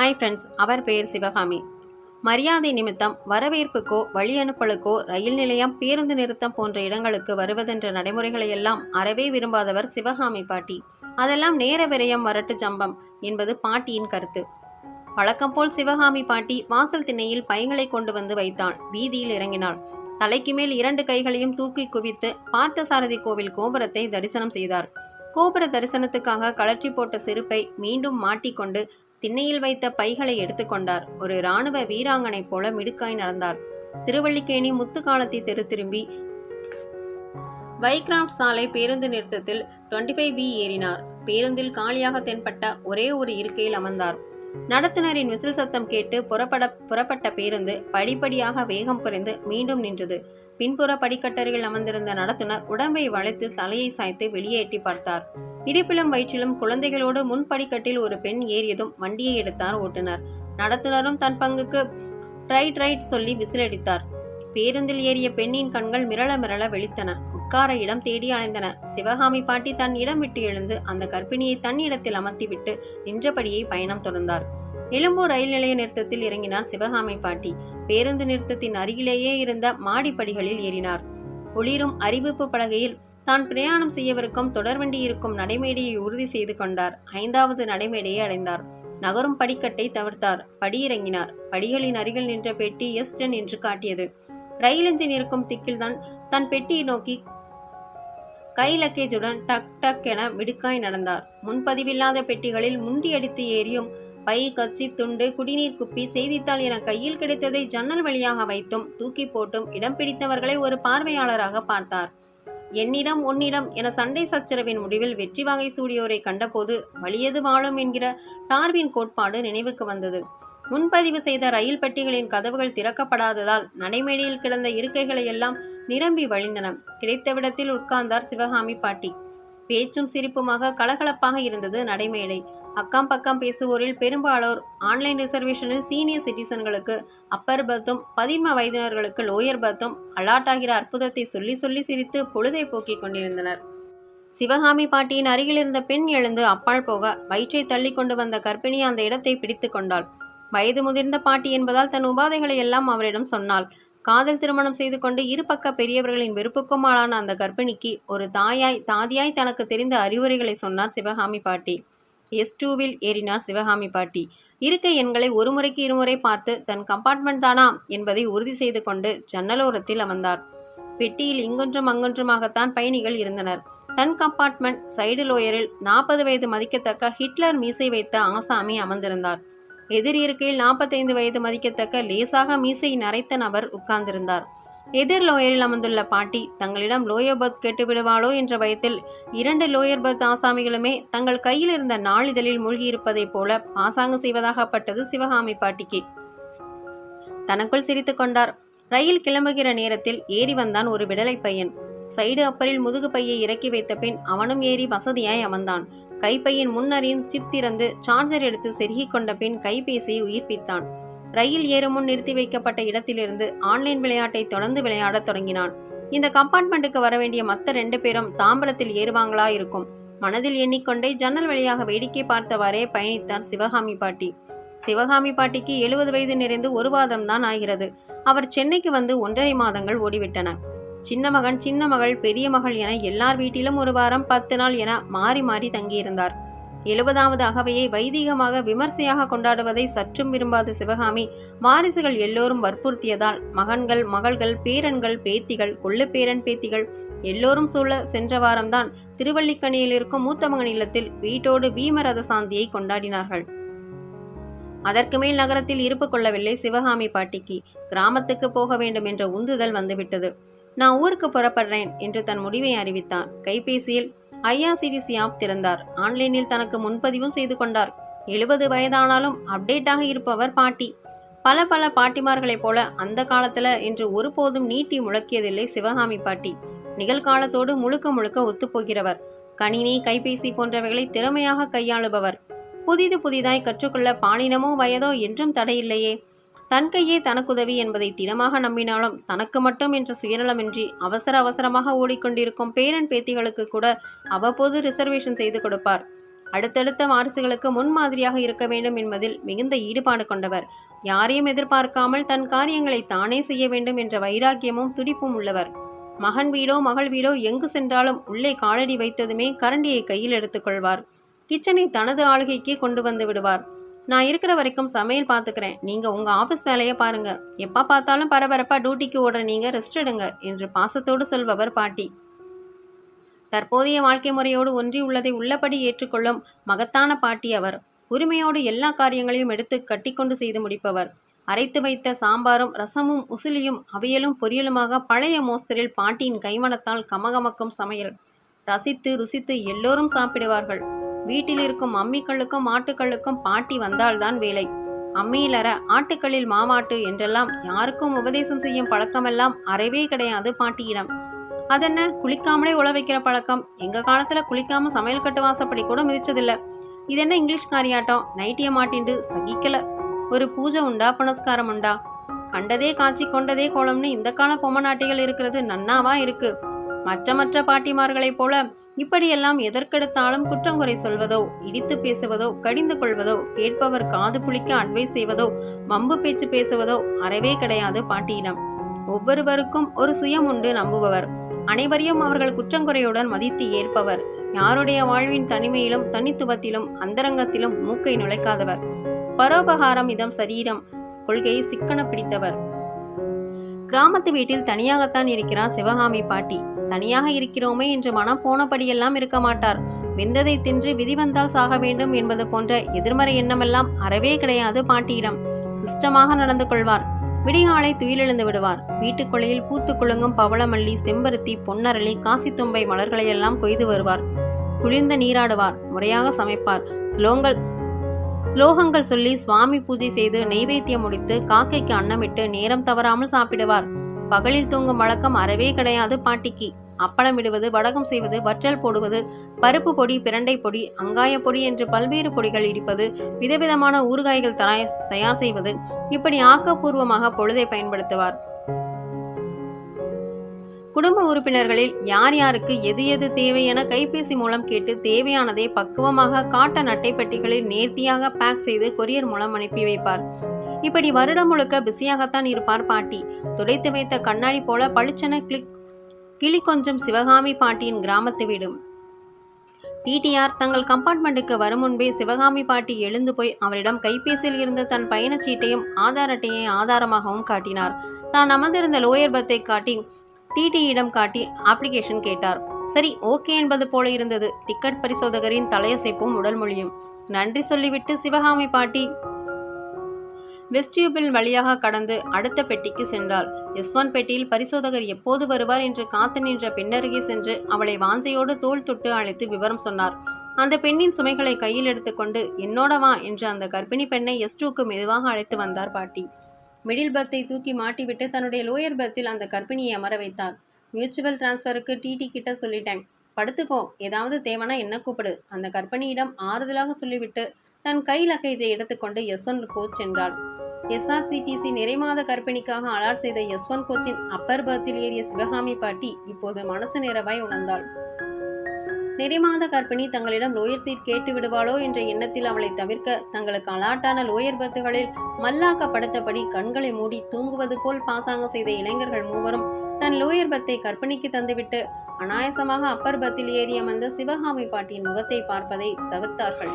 Hi friends அவர் பெயர் சிவகாமி. மரியாதை நிமித்தம் வரவேற்புக்கோ வழி அனுப்பலுக்கோ ரயில் நிலையம் பேருந்து நிறுத்தம் போன்ற இடங்களுக்கு வருவதென்ற நடைமுறைகளையெல்லாம் அறவே விரும்பாதவர் சிவகாமி பாட்டி. அதெல்லாம் நேர விரயம் வரட்டு ஜம்பம் என்பது பாட்டியின் கருத்து. வழக்கம் போல் சிவகாமி பாட்டி வாசல் திண்ணையில் பைகளை கொண்டு வந்து வைத்தாள். வீதியில் இறங்கினாள். தலைக்கு மேல் இரண்டு கைகளையும் தூக்கி குவித்து பார்த்தசாரதி கோவில் கோபுரத்தை தரிசனம் செய்தார். கோபுர தரிசனத்துக்காக கழற்றி போட்ட செருப்பை மீண்டும் மாட்டிக்கொண்டு திண்ணையில் வைத்த பைகளை எடுத்துக்கொண்டார் ஒரு இராணுவ வீராங்கனை போல மிடுக்காய் நடந்தார். திருவள்ளிக்கேணி காலத்தை தெரு திரும்பி வைக்ராஃப்ட் சாலை பேருந்து நிறுத்தத்தில் 25 ஃபைவ் பி ஏறினார். பேருந்தில் காலியாக தென்பட்ட ஒரே ஒரு இருக்கையில் அமர்ந்தார். நடத்துனரின் விசில் சத்தம் கேட்டு புறப்பட புறப்பட்ட பேருந்து படிப்படியாக வேகம் குறைந்து மீண்டும் நின்றது. பின்புற படிக்கட்டருகில் அமர்ந்திருந்த நடத்துனர் உடம்பை வளைத்து தலையை சாய்த்து வெளியே எட்டி பார்த்தார். இடிப்பிலும் வயிற்றிலும் குழந்தைகளோடு முன் படிக்கட்டில் ஒரு பெண் ஏறியதும் வண்டியை எடுத்தார் ஓட்டுநர் நடத்துனரும் தன் பங்குக்கு ரைட் ரைட் சொல்லி விசிலடித்தார். பேருந்தில் ஏறிய பெண்ணின் கண்கள் மிரள மிரள வெளித்தன. உட்கார இடம் தேடி அலைந்தன. சிவகாமி பாட்டி தன் இடம் விட்டு எழுந்து அந்த கர்ப்பிணியை தன் இடத்தில் அமர்த்திவிட்டு நின்றபடியே பயணம் தொடர்ந்தார். எழும்பூர் ரயில் நிலைய நிறுத்தத்தில் இறங்கினார் சிவகாமி பாட்டி. பேருந்து நிறுத்தத்தின் அருகிலேயே இருந்த மாடிப்படிகளில் ஏறினார். ஒளிரும் அறிவிப்பு பலகையில் தான் பிரயாணம் செய்யவிருக்கும் தொடர்வண்டி இருக்கும் நடைமேடையை உறுதி செய்து கொண்டார். ஐந்தாவது நடைமேடையை அடைந்தார். நகரும் படிக்கட்டை தவிர்த்தார். படியிறங்கினார். படிகளின் அருகில் நின்ற பெட்டி எஸ்டன் என்று காட்டியது. ரயில் என்ஜின் இருக்கும் திக்கில்தான் தன் பெட்டியை நோக்கி கை லக்கேஜுடன் டக் டக் என மிடுக்காய் நடந்தார். முன்பதிவில்லாத பெட்டிகளில் முண்டியடித்து ஏறியும் பை கச்சி துண்டு குடிநீர் குப்பி செய்தித்தாள் என கையில் கிடைத்ததை ஜன்னல் வழியாக வைத்தும் தூக்கி போட்டும் இடம் பிடித்தவர்களை ஒரு பார்வையாளராக பார்த்தார். என்னிடம் உன்னிடம் என சண்டை சச்சரவின் முடிவில் வெற்றி வகை சூடியோரை கண்டபோது வலியது வாழும் என்கிற டார்வின் கோட்பாடு நினைவுக்கு வந்தது. முன்பதிவு செய்த ரயில் பெட்டிகளின் கதவுகள் திறக்கப்படாததால் நடைமேடையில் கிடந்த இருக்கைகளை எல்லாம் நிரம்பி வழிந்தன. கிடைத்தவிடத்தில் உட்கார்ந்தார் சிவகாமி பாட்டி. பேச்சும் சிரிப்புமாக கலகலப்பாக இருந்தது நடைமேடை. அக்கம் பக்கம் பேசுவோரில் பெரும்பாலோர் ஆன்லைன் ரிசர்வேஷனில் சீனியர் சிட்டிசன்களுக்கு அப்பர் பர்த்தும் பதின்ம வயதினர்களுக்கு லோயர் பர்த்தும் அலாட்டாகிற அற்புதத்தை சொல்லி சொல்லி சிரித்து பொழுதை போக்கிக் கொண்டிருந்தனர். சிவகாமி பாட்டியின் அருகில் இருந்த பெண் எழுந்து அப்பால் போக வயிற்றை தள்ளி கொண்டு வந்த கர்ப்பிணி அந்த இடத்தை பிடித்து கொண்டாள். வயது முதிர்ந்த பாட்டி என்பதால் தன் உபாதைகளை எல்லாம் அவரிடம் சொன்னாள். காதல் திருமணம் செய்து கொண்டு இருபக்க பெரியவர்களின் வெறுப்புக்கும் ஆளான அந்த கர்ப்பிணிக்கு ஒரு தாயாய் தாதியாய் தனக்கு தெரிந்த அறிவுரைகளை சொன்னார் சிவகாமி பாட்டி. எஸ் டூவில் ஏறினார் சிவகாமி பாட்டி. இருக்கை எண்களை ஒரு முறைக்கு இருமுறை பார்த்து தன் கம்பார்ட்மெண்ட் தானா? என்பதை உறுதி செய்து கொண்டு ஜன்னலோரத்தில் அமர்ந்தார். பெட்டியில் இங்கொன்றும் அங்கொன்றுமாகத்தான் பயணிகள் இருந்தனர். தன் கம்பார்ட்மெண்ட் சைடு லோயரில் நாற்பது வயது மதிக்கத்தக்க ஹிட்லர் மீசை வைத்த ஆசாமி அமர்ந்திருந்தார். எதிர் இருக்கையில் நாற்பத்தைந்து வயது மதிக்கத்தக்க லேசாக மீசை நரைத்த நபர் உட்கார்ந்திருந்தார். எதிர் லோயரில் அமர்ந்துள்ள பாட்டி தங்களிடம் லோயர் பர்த் என்ற பயத்தில் இரண்டு லோயர்பர்த் ஆசாமிகளுமே தங்கள் கையில் இருந்த நாளிதழில் மூழ்கியிருப்பதைப் போல பாசாங்கு செய்வதாகப்பட்டது சிவகாமி பாட்டிக்கு. தனக்குள் சிரித்து கொண்டார். ரயில் கிளம்புகிற நேரத்தில் ஏறி வந்தான் ஒரு விடலை பையன். சைடு அப்பரில் முதுகு பையை இறக்கி வைத்த பின் அவனும் ஏறி வசதியாய் அமர்ந்தான். கைப்பையின் முன்னரின் சிப் திறந்து சார்ஜர் எடுத்து செருகிக் கொண்ட பின் கைபேசியை உயிர்ப்பித்தான். ரயில் ஏறும் முன் நிறுத்தி வைக்கப்பட்ட இடத்திலிருந்து ஆன்லைன் விளையாட்டை தொடர்ந்து விளையாடத் தொடங்கினான். இந்த கம்பார்ட்மெண்ட்டுக்கு வர வேண்டிய மற்ற ரெண்டு பேரும் தாம்பரத்தில் ஏறுவாங்களா இருக்கும். மனதில் எண்ணிக்கொண்டே ஜன்னல் வழியாக வேடிக்கை பார்த்தவாறே பயணித்தார் சிவகாமி பாட்டி. சிவகாமி பாட்டிக்கு எழுபது வயது நிறைந்து ஒரு வாதம்தான் ஆகிறது. அவர் சென்னைக்கு வந்து ஒன்றரை மாதங்கள் ஓடிவிட்டன சின்ன மகன் சின்ன மகள் பெரிய மகள் என எல்லார் வீட்டிலும் ஒரு வாரம் பத்து நாள் என மாறி மாறி தங்கியிருந்தார். எழுபதாவது அகவையை வைதீகமாக விமர்சையாக கொண்டாடுவதை சற்றும் விரும்பாத சிவகாமி வாரிசுகள் எல்லோரும் வற்புறுத்தியதால் மகன்கள் மகள்கள் பேரன்கள் பேத்திகள் கொள்ளுப்பேரன் பேத்திகள் எல்லோரும் சூழ சென்ற வாரம்தான் திருவல்லிக்கணியில் இருக்கும் மூத்த மகன் இல்லத்தில் வீட்டோடு பீமரத சாந்தியை கொண்டாடினார்கள். அதற்கு மேல் நகரத்தில் இருப்பு கொள்ளவில்லை சிவகாமி பாட்டிக்கு. கிராமத்துக்கு போக வேண்டும் என்ற உந்துதல் வந்துவிட்டது. நான் ஊருக்கு புறப்படுறேன் என்று தன் முடிவை அறிவித்தார் கைபேசியில் ஐஆர்சிடிசி ஆப் திறந்தார்? ஆன்லைனில் தனக்கு முன்பதிவும் செய்து கொண்டார். எழுபது வயதானாலும் அப்டேட்டாக இருப்பவர் பாட்டி. பல பல பாட்டிமார்களைப் போல அந்த காலத்துல என்று ஒருபோதும் நீட்டி முழக்கியதில்லை சிவகாமி பாட்டி. நிகழ்காலத்தோடு முழுக்க முழுக்க ஒத்துப்போகிறவர். கணினி கைபேசி போன்றவைகளை திறமையாக கையாளுபவர். புதிது புதிதாய் கற்றுக்கொள்ள பாலினமோ வயதோ என்றும் தடையில்லையே. தன் கையே தனக்குதவி என்பதை திடமாக நம்பினாலும் தனக்கு மட்டும் என்ற சுயநலமின்றி அவசர அவசரமாக ஓடிக்கொண்டிருக்கும் பேரன் பேத்திகளுக்கு கூட அவ்வப்போது ரிசர்வேஷன் செய்து கொடுப்பார். அடுத்தடுத்த வாரிசுகளுக்கு முன்மாதிரியாக இருக்க வேண்டும் என்பதில் மிகுந்த ஈடுபாடு கொண்டவர். யாரையும் எதிர்பார்க்காமல் தன் காரியங்களை தானே செய்ய வேண்டும் என்ற வைராக்கியமும் துடிப்பும் உள்ளவர். மகன் வீடோ மகள் வீடோ எங்கு சென்றாலும் உள்ளே காலடி வைத்ததுமே கரண்டியை கையில் எடுத்துக்கொள்வார். கிச்சனை தனது ஆளுகைக்கு கொண்டு வந்து விடுவார். நான் இருக்கிற வரைக்கும் சமையல் பார்த்துக்கிறேன் நீங்கள் உங்கள் ஆஃபீஸ் வேலையை பாருங்கள் எப்போ பார்த்தாலும் பரபரப்பாக டியூட்டிக்கு ஓடுற நீங்கள் ரெஸ்ட் எடுங்க என்று பாசத்தோடு சொல்பவர் பாட்டி. தற்போதைய வாழ்க்கை முறையோடு ஒன்றி உள்ளதை உள்ளபடி ஏற்றுக்கொள்ளும் மகத்தான பாட்டி அவர். உரிமையோடு எல்லா காரியங்களையும் எடுத்து கட்டிக்கொண்டு செய்து முடிப்பவர். அரைத்து வைத்த சாம்பாரும் ரசமும் உசிலியும் அவியலும் பொரியலுமாக பழைய மோஸ்தரில் பாட்டியின் கைமணத்தால் கமகமக்கும் சமையல். ரசித்து ருசித்து எல்லோரும் சாப்பிடுவார்கள். வீட்டில் இருக்கும் அம்மிக்களுக்கும் ஆட்டுக்களுக்கும் பாட்டி வந்தால்தான் வேலை. அம்மியில் அற ஆட்டுக்களில் மாமாட்டு என்றெல்லாம் யாருக்கும் உபதேசம் செய்யும் பழக்கமெல்லாம் அறவே கிடையாது பாட்டியிடம். அதென்ன? குளிக்காமலே உழ வைக்கிற பழக்கம். எங்க காலத்துல குளிக்காம சமையல் கட்டு வாசப்படி கூட மிதிச்சதில்ல. இது என்ன இங்கிலீஷ் காரியாட்டம்? நைட்டிய மாட்டிண்டு சகிக்கல. ஒரு பூஜை உண்டா? புனஸ்காரம் உண்டா? கண்டதே காட்சி கொண்டதே கோலம்னு இந்த கால பொம்மநாட்டிகள் இருக்கிறது நன்னாவா இருக்குது மற்ற மற்ற பாட்டிமார்களைப் போல இப்படியெல்லாம் எதற்கெடுத்தாலும் குற்றங்குறை சொல்வதோ இடித்து பேசுவதோ கடிந்து கொள்வதோ கேட்பவர் காது புளிக்க அட்வைஸ் செய்வதோ மம்பு பேச்சு பேசுவதோ அறவே கிடையாது பாட்டியிடம். ஒவ்வொருவருக்கும் ஒரு சுயம் உண்டு நம்புபவர். அனைவரையும் அவர்கள் குற்றங்குறையுடன் மதித்து ஏற்பவர். யாருடைய வாழ்வின் தனிமையிலும் தனித்துவத்திலும் அந்தரங்கத்திலும் மூக்கை நுழைக்காதவர். பரோபகாரம் இதம் சரீரம் கொள்கையை சிக்கன பிடித்தவர். கிராமத்து வீட்டில் தனியாகத்தான் இருக்கிறார் சிவகாமி பாட்டி. தனியாக இருக்கிறோமே என்று மனம் போனபடியெல்லாம் இருக்க மாட்டார். வெந்ததை தின்று விதி வந்தால் சாக வேண்டும் என்பது போன்ற எதிர்மறை எண்ணமெல்லாம் அறவே கிடையாது பாட்டியிடம். சிஸ்டமாக நடந்து கொள்வார். விடிகாலை துயிலெழுந்து விடுவார். வீட்டுக்குள்ளையில் பூத்து குலுங்கும் பவளமல்லி செம்பருத்தி பொன்னரளி காசித்தும்பை மலர்களையெல்லாம் கொய்து வருவார். குளிர்ந்த நீராடுவார். முறையாக சமைப்பார். ஸ்லோங்கள் ஸ்லோகங்கள் சொல்லி சுவாமி பூஜை செய்து நெய்வேத்தியம் முடித்து காக்கைக்கு அன்னமிட்டு நேரம் தவறாமல் சாப்பிடுவார். பகலில் தூங்கும் வழக்கம் அறவே கிடையாது பாட்டிக்கு. அப்பளம் இடுவது வடகம் செய்வது வற்றல் போடுவது பருப்பு பொடி பிரண்டை பொடி அங்காய பொடி என்று பல்வேறு பொடிகள் இடிப்பது விதவிதமான ஊறுகாய்கள் தயார் தயார் செய்வது இப்படி ஆக்கப்பூர்வமாக பொழுதை பயன்படுத்துவார். குடும்ப உறுப்பினர்களில் யார் யாருக்கு எது எது தேவை என கைபேசி மூலம் கேட்டு தேவையானதை பக்குவமாக காட்டன் அட்டை பெட்டிகளில் நேர்த்தியாக பேக் செய்து கொரியர் மூலம் அனுப்பி வைப்பார். இப்படி வருடம் முழுக்க பிஸியாகத்தான் இருப்பார் பாட்டி. துடைத்து வைத்த கண்ணாடி போல பளிச்சென கிளிக் கிளி கொஞ்சம் சிவகாமி பாட்டியின் கிராமத்து வீடு. டிடிஆர் தங்கள் கம்பார்ட்மெண்ட்டுக்கு வரும் முன்பே சிவகாமி பாட்டி எழுந்து போய் அவரிடம் கைபேசியில் இருந்த தன் பயணச்சீட்டையும் ஆதார் அட்டையை ஆதாரமாகவும் காட்டினார். தான் அமர்ந்திருந்த லோயர் பத்தை காட்டி டிடியிடம் காட்டி அப்ளிகேஷன் கேட்டார். சரி ஓகே என்பது போல இருந்தது. டிக்கெட் பரிசோதகரின் தலையசைப்பும் உடல் மொழியும். நன்றி சொல்லிவிட்டு சிவகாமி பாட்டி. வெஸ்டியூபில் வழியாக கடந்து அடுத்த பெட்டிக்கு சென்றாள். எஸ் பெட்டியில் பரிசோதகர் எப்போது வருவார் என்று காத்து நின்ற பெண்ணருகே சென்று அவளை வாஞ்சையோடு தோள் தொட்டு அழைத்து விவரம் சொன்னார். அந்த பெண்ணின் சுமைகளை கையில் எடுத்துக்கொண்டு என்னோட வா என்று அந்த கர்ப்பிணி பெண்ணை எஸ் டூக்கு மெதுவாக அழைத்து வந்தார் பாட்டி. மிடில் பர்த்தை தூக்கி மாட்டிவிட்டு தன்னுடைய லோயர் பர்த்தில் அந்த கர்ப்பிணியை அமர வைத்தார். மியூச்சுவல் டிரான்ஸ்ஃபருக்கு டிடி கிட்ட சொல்லிட்டேன். படுத்துக்கோ ஏதாவது தேவைன்னா என்ன கூப்பிடு. அந்த கர்ப்பிணியிடம் ஆறுதலாக சொல்லிவிட்டு தன் கை லக்கேஜை எடுத்துக்கொண்டு யஸ்வந்த் கோச் சென்றாள். எஸ்ஆர்சிடிசி நிறைமாத கர்ப்பிணிக்காக அலாட் செய்த யஸ்வந்த் கோச்சின் அப்பர் பர்த்தில் ஏறிய சிவகாமி பாட்டி இப்போது மனசு நிறைவாய் உணர்ந்தாள். நிறைமாத கர்ப்பிணி தங்களிடம் லோயர் சீட் கேட்டு விடுவாளோ என்ற எண்ணத்தில் அவளை தவிர்க்க தங்களுக்கு அலாட்டான லோயர் பர்த்துகளில் மல்லாக்கப்படுத்தபடி கண்களை மூடி தூங்குவது போல் பாசாங்க செய்த இளைஞர்கள் மூவரும் தன் லோயர் பத்தை கர்ப்பிணிக்கு தந்துவிட்டு அனாயசமாக அப்பர் பத்தில் ஏறி அமர்ந்த சிவகாமி பாட்டியின் முகத்தை பார்ப்பதை தவிர்த்தார்கள்.